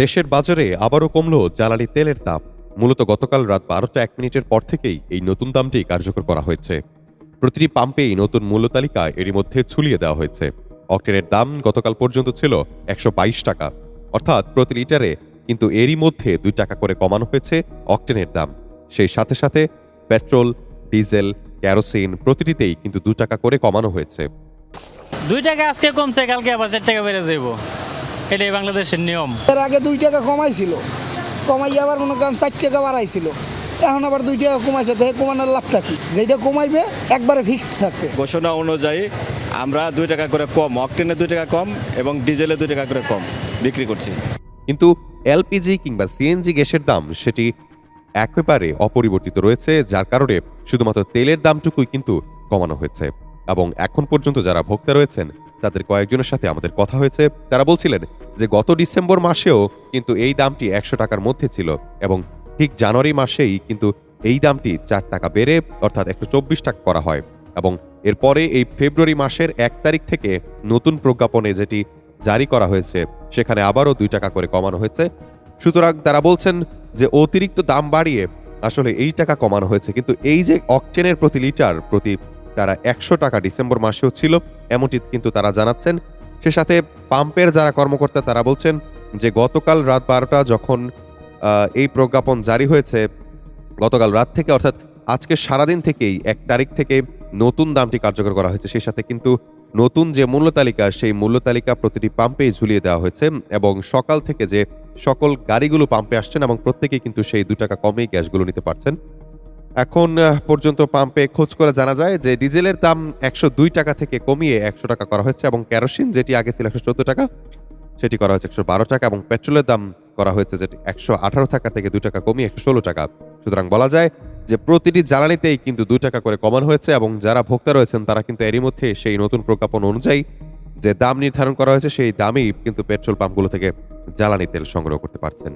দেশের বাজারে আবারও কমল জ্বালানি তেলের দাম। মূলত গতকাল রাত বারোটা এক মিনিটের পর থেকেই এই নতুন দামটি কার্যকর করা হয়েছে। প্রতিটি পাম্পেই নতুন মূল্য তালিকা এরই মধ্যে ছুলিয়ে দেওয়া হয়েছে। অক্টেনের দাম গতকাল পর্যন্ত ছিল একশো বাইশ টাকা। অর্থাৎ প্রতি লিটারে কিন্তু এরই মধ্যে দুই টাকা করে কমানো হয়েছে অক্টেনের দাম। সেই সাথে সাথে পেট্রোল, ডিজেল ক্যারোসিন প্রতিটিতেই কিন্তু দু টাকা করে কমানো হয়েছে। দুই টাকা আজকে কমছে, কালকে আবার চার টাকা বেড়ে যাইব। এটাই বাংলাদেশের নিয়ম। এর আগে দুই টাকা কমাইছিল। কমাই আবার মনে করেন চার টাকা বাড়াইছিল। এখন আবার দুই টাকা কমাইছে দেখে কমানোর লাভটা কি? যেটা কমাইবে একবারে ফিক্সড থাকবে। ঘোষণা অনুযায়ী আমরা দুই টাকা করে কম অকটেনে দুই টাকা কম এবং ডিজেলে দুই টাকা করে কম বিক্রি করছি। কিন্তু এলপিজি কিংবা সিএনজি গ্যাসের দাম সেটি একেবারে অপরিবর্তিত রয়েছে যার কারণে শুধুমাত্র তেলের দামটুকুই কিন্তু কমানো হয়েছে। এবং এখন পর্যন্ত যারা ভোক্তা রয়েছেন তাদের কয়েকজনের সাথে আমাদের কথা হয়েছে। তারা বলছিলেন যে, গত ডিসেম্বর মাসেও কিন্তু এই দামটি একশো টাকার মধ্যে ছিল এবং ঠিক জানুয়ারি মাসেই কিন্তু এই দামটি চার টাকা বেড়ে অর্থাৎ একশো চব্বিশ টাকা করা হয় এবং এরপরে এই ফেব্রুয়ারি মাসের এক তারিখ থেকে নতুন প্রজ্ঞাপনে যেটি জারি করা হয়েছে, সেখানে আবারও দুই টাকা করে কমানো হয়েছে। সুতরাং তারা বলছেন যে, অতিরিক্ত দাম বাড়িয়ে আসলে এই টাকা কমানো হয়েছে। কিন্তু এই যে অকটেনের প্রতি লিটার প্রতি তারা একশো টাকা ডিসেম্বর মাসেও ছিল, এমনটি কিন্তু তারা জানাচ্ছেন। সে সাথে পাম্পের যারা কর্মকর্তা তারা বলছেন যে গতকাল রাত বারোটা যখন এই প্রজ্ঞাপন জারি হয়েছে, গতকাল রাত থেকে, অর্থাৎ আজকে সারাদিন থেকেই, এক তারিখ থেকে নতুন দামটি কার্যকর করা হয়েছে। সেই সাথে কিন্তু নতুন যে মূল্য তালিকা, সেই মূল্য তালিকা প্রতিটি পাম্পেই ঝুলিয়ে দেওয়া হয়েছে এবং সকাল থেকে যে সকল গাড়িগুলো পাম্পে আসছেন এবং প্রত্যেকেই কিন্তু সেই দু টাকা কমেই গ্যাসগুলো নিতে পারছেন। এখন পর্যন্ত পাম্পে খোঁজ করে জানা যায় যে ডিজেলের দাম একশো দুই টাকা থেকে কমিয়ে একশো টাকা করা হয়েছে এবং ক্যারোসিন যেটি আগে ছিল একশো চোদ্দ টাকা, সেটি করা হয়েছে একশো বারো টাকা এবং পেট্রোলের দাম করা হয়েছে যেটি একশো আঠারো টাকা থেকে দুই টাকা কমিয়ে একশো ষোলো টাকা। সুতরাং বলা যায় যে প্রতিটি জ্বালানিতেই কিন্তু দুই টাকা করে কমানো হয়েছে এবং যারা ভোক্তা রয়েছেন তারা কিন্তু এরই মধ্যে সেই নতুন প্রজ্ঞাপন অনুযায়ী যে দাম নির্ধারণ করা হয়েছে, সেই দামেই কিন্তু পেট্রোল পাম্পগুলো থেকে জ্বালানি তেল সংগ্রহ করতে পারছেন।